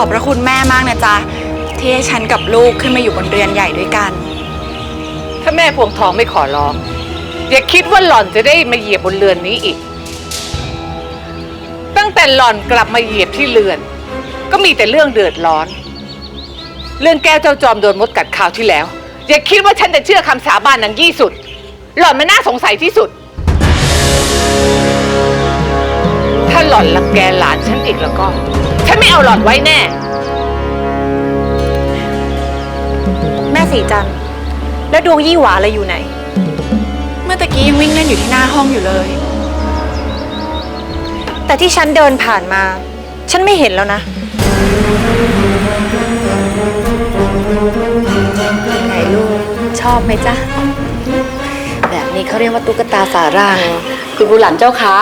อบพระคุณแม่มากนะจ๊ะ ที่ให้ฉันกับลูกขึ้นมาอยู่บนเรือนใหญ่ด้วยกัน ถ้าแม่พวงทองไม่ขอร้อง อย่าคิดว่าหล่อนจะได้มาเหยียบบนเรือนนี้อีก ตั้งแต่หล่อนกลับมาเหยียบที่เรือน ก็มีแต่เรื่องเดือดร้อน เรื่องแก้วเจ้าจอมโดนมดกัดคราวที่แล้ว อย่าคิดว่าฉันจะเชื่อคำสาบานนางยี่สุด หล่อนมันน่าสงสัยที่สุด ถ้าหล่อนรังแกหลานฉันอีกแล้วก็ เอาหล่อนไว้แน่ แม่สีจันทร์แล้วดวงยี่หวาอะไรอยู่ไหน เมื่อตะกี้ยังวิ่งเล่นอยู่ที่หน้าห้องอยู่เลย แต่ที่ฉันเดินผ่านมา ฉันไม่เห็นแล้วนะไงลูกชอบไหมจ๊ะ แบบนี้เขาเรียกว่าตุ๊กตาสารังคุณบุหลันเจ้าคะ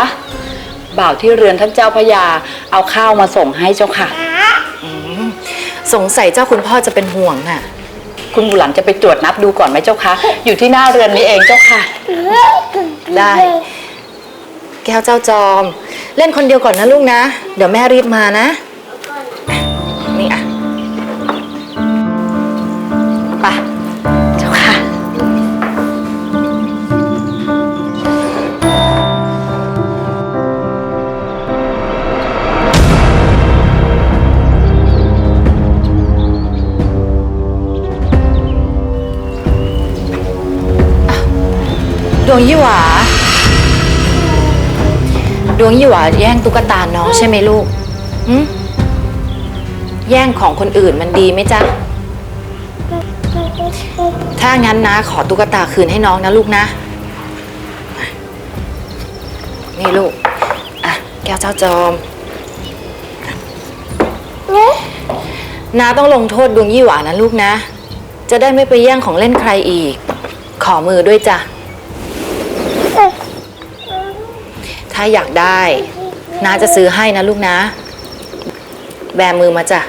บ่าวที่เรือนท่านเจ้าพระยา เอาข้าวมาส่งให้เจ้าค่ะ สงสัยเจ้าคุณพ่อจะเป็นห่วงน่ะ คุณบุหลันจะไปตรวจนับดูก่อนไหมเจ้าคะอยู่ที่หน้าเรือนนี้เองเจ้าค่ะ ได้ แก้วเจ้าจอม เล่นคนเดียวก่อนนะลูกนะ เดี๋ยวแม่รีบมานะ ดวงยี่หวา ดวงยี่หวาแย่งตุ๊กตาน้องใช่ไหมลูกหึแย่งของคนอื่นมันดีไหมจ๊ะ ถ้างั้นนะ ขอตุ๊กตาคืนให้น้องนะลูกนะ นี่ลูก อะ แก้วเจ้าจอม นาต้องลงโทษดวงยี่หวานะลูกนะ จะได้ไม่ไปแย่งของเล่นใครอีก ขอมือด้วยจ้ะ ถ้าอยากได้น้าจะซื้อให้นะลูกนะ แบมือมาจ้ะ